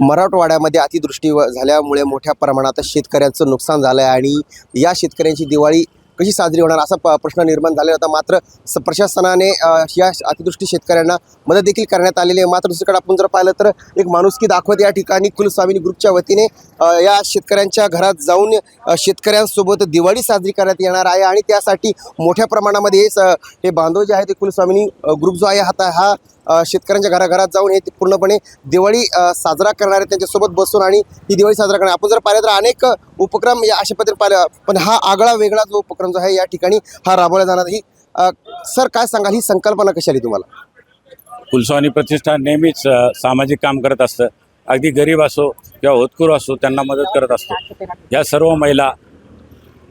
मराठवाड्यामध्ये अतिवृष्टी झाल्यामुळे मोठ्या प्रमाणात शेतकऱ्यांचं नुकसान झालं आहे आणि या शेतकऱ्यांची दिवाळी कशी साजरी होणार असा प प्रश्न निर्माण झालेला होता. मात्र स प्रशासनाने या अतिदृष्टी शेतकऱ्यांना मदत देखील करण्यात आलेली आहे. मात्र दुसरीकडे आपण जर पाहिलं तर एक माणुसकी दाखवत या ठिकाणी कुलस्वामिनी ग्रुपच्या वतीने या शेतकऱ्यांच्या घरात जाऊन शेतकऱ्यांसोबत दिवाळी साजरी करण्यात येणार आहे आणि त्यासाठी मोठ्या प्रमाणामध्ये हे स- हे बांधव जे आहे ते कुलस्वामिनी ग्रुप जो आहे हा हा शेतकऱ्यांच्या घराघरात जाऊन हे ते पूर्णपणे दिवाळी साजरा करणार त्यांच्यासोबत बसून आणि ही दिवाळी साजरा करणार आपण जर पाहिलं तर अनेक उपक्रम या अशा पद्धतीने पाहिलं. पण हा आगळा वेगळा जो उपक्रम जो आहे या ठिकाणी हा राबवला जाणार ही सर काय सांगाल? ही संकल्पना कशी आली तुम्हाला? कुलस्वामी प्रतिष्ठान नेहमीच सामाजिक काम करत असतं. अगदी गरीब असो किंवा होतकूर असो त्यांना मदत करत असतो. या सर्व महिला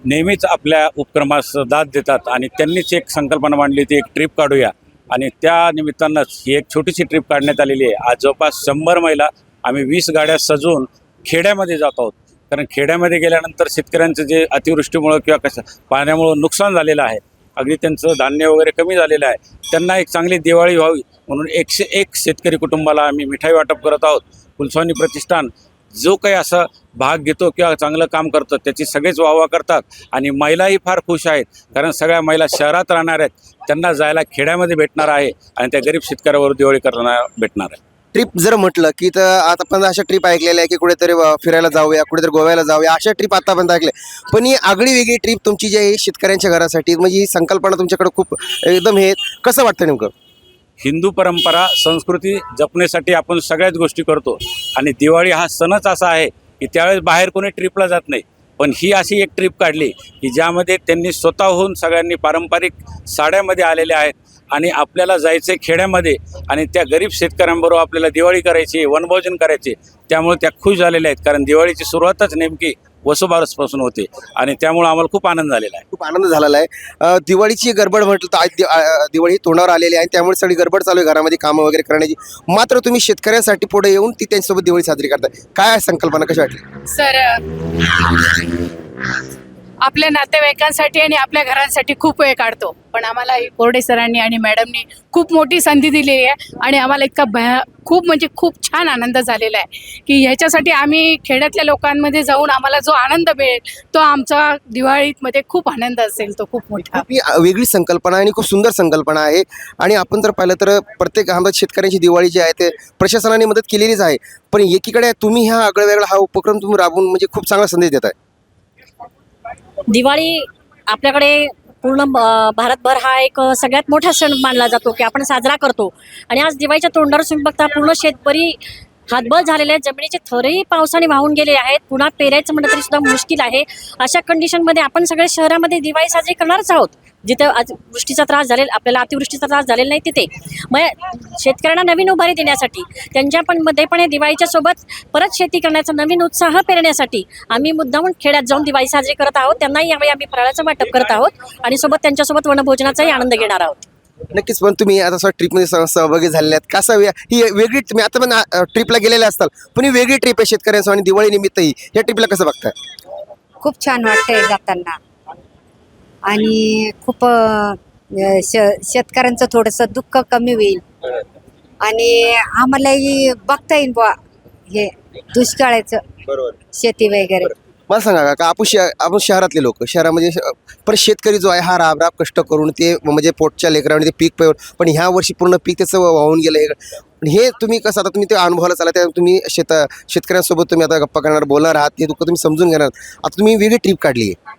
नेहमीच आपल्या उपक्रमास दाद देतात आणि त्यांनीच एक संकल्पना मांडली ती एक ट्रिप काढूया. आणि त्या निमित्तानंच ही एक छोटीशी ट्रिप काढण्यात आलेली आहे. आज जवळपास शंभर महिला आम्ही वीस गाड्या सजवून खेड्यामध्ये जात आहोत. कारण खेड्यामध्ये गेल्यानंतर शेतकऱ्यांचं जे अतिवृष्टीमुळं किंवा कसं पाण्यामुळं नुकसान झालेलं आहे अगदी त्यांचं धान्य वगैरे कमी झालेलं आहे त्यांना एक चांगली दिवाळी व्हावी म्हणून एकशे एक शेतकरी कुटुंबाला आम्ही मिठाई वाटप करत आहोत. कुलस्वानी प्रतिष्ठान जो काही असं भाग घेतो किंवा चांगलं काम करतो त्याची सगळेच वाहवा करतात आणि महिलाही फार खुश आहेत. कारण सगळ्या महिला शहरात राहणार आहेत. त्यांना जायला खेड्यामध्ये भेटणार आहे आणि त्या गरीब शेतकऱ्यावर दिवाळी करणार भेटणार आहे ट्रिप जर म्हटलं की तर आता अशा ट्रिप ऐकलेल्या आहे की कुठेतरी फिरायला जाऊया कुठेतरी गोव्याला जाऊया अशा ट्रिप आतापर्यंत ऐकल्या. पण ही आगळी वेगळी ट्रिप तुमची जी आहे शेतकऱ्यांच्या घरासाठी म्हणजे ही संकल्पना तुमच्याकडे खूप एकदम हे कसं वाटतं नेमकं? हिंदू परंपरा संस्कृती जपण्यासाठी आपण सगळ्याच गोष्टी करतो. आणि दिवाळी हा सणच असा आहे की त्यावेळेस बाहेर कोणी ट्रिपला जात नाही. पण ही अशी एक ट्रिप काढली की ज्यामध्ये त्यांनी स्वतःहून सगळ्यांनी पारंपरिक साड्यामध्ये आलेल्या आहेत. आणि आपल्याला जायचे खेड्यामध्ये आणि त्या गरीब शेतकऱ्यांबरोबर आपल्याला दिवाळी करायची वनभोजन करायचे त्यामुळे त्या खुश झालेल्या आहेत. कारण दिवाळीची सुरुवातच नेमकी वसुबारसपासून होते आणि त्यामुळे आम्हाला खूप आनंद झालेला आहे. खूप आनंद झालेला आहे. दिवाळीची गडबड म्हटलं तर आज दिवाळी तोंडावर आलेली आहे त्यामुळे सगळी गडबड चालू आहे. घरामध्ये कामं वगैरे करण्याची. मात्र तुम्ही शेतकऱ्यांसाठी पुढे येऊन ती त्यांच्यासोबत दिवाळी साजरी करताय. काय आहे संकल्पना कशी वाटली? सर आपल्या नातेवाईकांसाठी आणि आपल्या घरांसाठी खूप वेळ काढतो. पण आम्हाला कोरडे सरांनी आणि मॅडमनी खूप मोठी संधी दिली आहे आणि आम्हाला इतका भया खूप म्हणजे खूप छान आनंद झालेला आहे की ह्याच्यासाठी आम्ही खेड्यातल्या लोकांमध्ये जाऊन आम्हाला जो आनंद मिळेल तो आमचा दिवाळीमध्ये खूप आनंद असेल तो खूप मोठा. ही वेगळी संकल्पना आणि खूप सुंदर संकल्पना आहे आणि आपण जर पाहिलं तर प्रत्येक आमच्या शेतकऱ्यांची दिवाळी जी आहे ते प्रशासनाने मदत केलेलीच आहे. पण एकीकडे तुम्ही हा आगळा वेगळा हा उपक्रम तुम्ही राबवून म्हणजे खूप चांगला संदेश देत आहे दिवाळी आपल्याकडे पूर्ण भारतभर हा एक सगळ्यात मोठा सण मानला जातो की आपण साजरा करतो. आणि आज दिवाळीच्या तोंडावर तुम्ही बघता पूर्ण शेतकरी हातबल झालेले आहेत. जमिनीचे थरही पावसाने वाहून गेले आहेत. पुन्हा पेरायचं म्हटलं तरी सुद्धा मुश्किल आहे. अशा कंडिशनमध्ये आपण सगळ्या शहरामध्ये दिवाळी साजरी करणारच आहोत. जिथे आज वृष्टीचा त्रास झालेला आपल्याला अतिवृष्टीचा त्रास झालेला नाही तिथे. मग शेतकऱ्यांना नवीन उभारी देण्यासाठी त्यांच्या पण मध्ये पण हे दिवाळीच्या सोबत परत शेती करण्याचा नवीन उत्साह पेरण्यासाठी आम्ही मुद्दामून खेड्यात जाऊन दिवाळी साजरी करत आहोत. त्यांनाही यावेळी आम्ही फराळाचं वाटप करत आहोत आणि सोबत त्यांच्यासोबत वनभोजनाचाही आनंद घेणार आहोत. नक्कीच पण तुम्ही आता असं ट्रिपमध्ये सह सहभागी झालेले आहेत. कसं ही वेगळी तुम्ही आता पण ट्रिपला गेलेले असताल पण ही वेगळी ट्रिप आहे शेतकऱ्यांसह आणि दिवाळी निमित्तही. या ट्रिपला कसं बघताय? खूप छान वाटतंय जाताना. आणि खूप श- शेतकऱ्यांचं थोडंसं दुःख कमी होईल. आणि आम्हालाही बघता येईल बुवा हे दुष्काळाचं शेती वगैरे. मला सांगा का आपण आपण शहरातले लोक शहरामध्ये श- पण शेतकरी जो आहे हा राब राब कष्ट करून ते म्हणजे पोटच्या लेकराने ते पीक पेवर पण ह्या वर्षी पूर्ण पीक त्याचं वाहून गेलं हे. हे तुम्ही कसं आता तुम्ही ते अनुभवाला चाला त्या तुम्ही शेत शेतकऱ्यांसोबत तुम्ही आता गप्पा करणार बोलणार आहात ते दुःख तुम्ही समजून घेणार. आता तुम्ही वेगळी ट्रिप काढली आहे.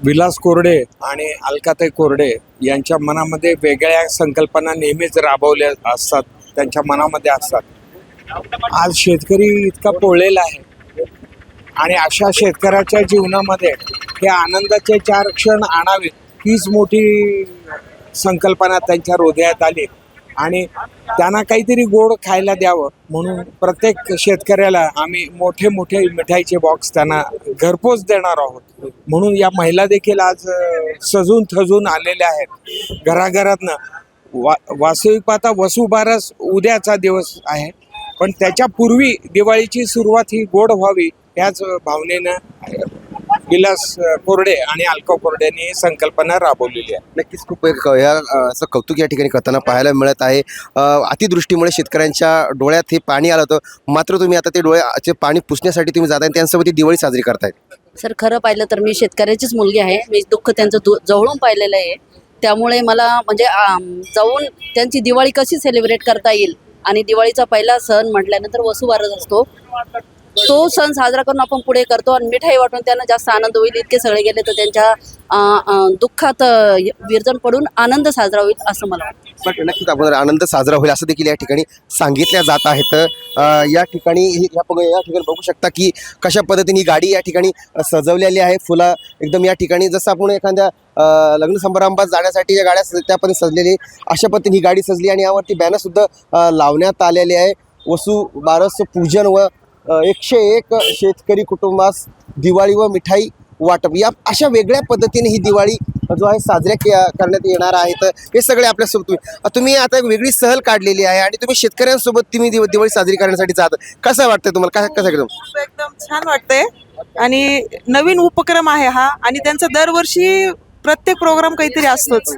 विलास कोरडे आणि अलकाताई कोरडे यांच्या मनामध्ये वेगळ्या संकल्पना नेहमीच राबवल्या असतात त्यांच्या मनामध्ये असतात. आज शेतकरी इतका पोळलेला आहे आणि अशा शेतकऱ्याच्या जीवनामध्ये हे आनंदाचे चार क्षण आणावेत हीच मोठी संकल्पना त्यांच्या हृदयात आली. आणि त्यांना काहीतरी गोड खायला द्यावं म्हणून प्रत्येक शेतकऱ्याला आम्ही मोठे मोठे मिठाईचे बॉक्स त्यांना घरपोच देणार आहोत. म्हणून या महिला देखील आज सजून थजून आलेल्या आहेत. घराघरातनं वा वास्तविक पाहता वसुबारस उद्याचा दिवस आहे. पण त्याच्या पूर्वी दिवाळीची सुरुवात ही गोड व्हावी याच भावनेनं विलास कोरडे आणि अलका कोरडे यांनी ही संकल्पना राबवलेली आहे. नक्कीच खूप एक या असं कौतुक या ठिकाणी करताना पाहायला मिळत आहे. अ, अतिदृष्टीमुळे शेतकऱ्यांच्या डोळ्यात हे पाणी आलं होतं. मात्र तुम्ही आता ते डोळ्याचे पाणी पुसण्यासाठी तुम्ही जाताय आणि दिवाळी साजरी करतायत सर खरं पाहिलं तर मी शेतकऱ्याचीच मुलगी आहे. मी दुःख त्यांचं दु जवळून पाहिलेलं आहे. त्यामुळे मला म्हणजे आम, जाऊन त्यांची दिवाळी कशी सेलिब्रेट करता येईल? आणि दिवाळीचा पहिला सण म्हटल्यानंतर वसुबारस असतो. तो सण साजरा करून आपण पुढे करतो आणि मिठाई वाटून त्यांना जास्त आनंद होईल इतके सगळे गेले तर त्यांच्या दुःखात विरजन विरजण पडून आनंद साजरा होईल असं मला वाटतं. नक्कीच आपण आनंद साजरा होईल असं देखील या ठिकाणी सांगितल्या जात आहेत. या ठिकाणी या या ठिकाणी बघू शकता की कशा पद्धतीने ही गाडी या ठिकाणी सजवलेली आहे. फुलं एकदम या ठिकाणी जसं आपण एखाद्या लग्न समारंभात जाण्यासाठी या गाड्या स- त्या सजलेली अशा पद्धतीने ही गाडी सजली आणि यावरती बॅनरसुद्धा लावण्यात आलेले आहे. वसू बारस पूजन व एकशे एक शेतकरी कुटुंबास दिवाळी व मिठाई वाटप. या अशा वेगळ्या पद्धतीने ही दिवाळी जो आहे साजऱ्या के- करण्यात येणार आहेत हे सगळे आपल्यासोबत तुम्ही तुम्ही आता एक वेगळी सहल काढलेली आहे आणि तुम्ही शेतकऱ्यांसोबत तुम्ही दिव- दिवाळी साजरी करण्यासाठी जात कसं वाटतंय तुम्हाला? काय कसं एकदम? एकदम छान वाटतंय. आणि नवीन उपक्रम आहे हा आणि त्यांचा दरवर्षी प्रत्येक प्रोग्राम काहीतरी असतोच.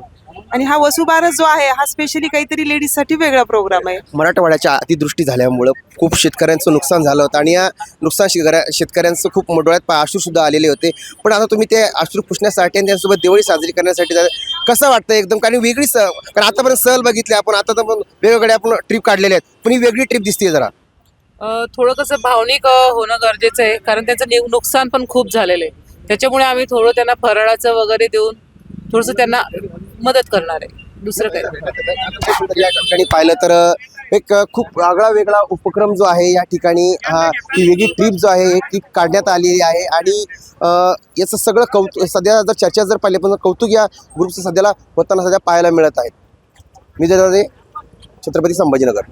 आणि हा वसुबारस जो आहे हा स्पेशली काहीतरी लेडीजसाठी वेगळा प्रोग्राम आहे. मराठवाड्याच्या अतिदृष्टी झाल्यामुळं खूप शेतकऱ्यांचं नुकसान झालं होतं आणि या नुकसान शेतकऱ्या शेतकऱ्यांचं खूप डोळ्यात अश्रू सुद्धा आलेले होते. पण आता तुम्ही ते अश्रू पुसण्यासाठी आणि त्यांच्यासोबत दिवाळी साजरी करण्यासाठी कसं वाटतं एकदम? कारण वेगळी स कारण आतापर्यंत सहल बघितली आपण आता तर पण वेगवेगळे आपण ट्रिप काढलेले आहेत. पण ही वेगळी ट्रिप दिसते जरा. अ, थोडं कसं भावनिक अ, होणं गरजेचं आहे. कारण त्याचं नि- नुकसान पण खूप झालेलं आहे. त्याच्यामुळे आम्ही थोडं त्यांना फराळाचं वगैरे देऊन थोडंसं त्यांना मदत करणार आहे. दुसरं काय? या ठिकाणी पाहिलं तर एक खूप आगळा वेगळा उपक्रम जो आहे या ठिकाणी हा ही वेगळी ट्रिप जो आहे ही काढण्यात आलेली आहे आणि याचं सगळं कौतुक सध्या जर चर्चा जर पाहिली पण कौतुक या ग्रुपचं सध्याला होताना सध्या पाहायला मिळत आहेत मी जर छत्रपती संभाजीनगर.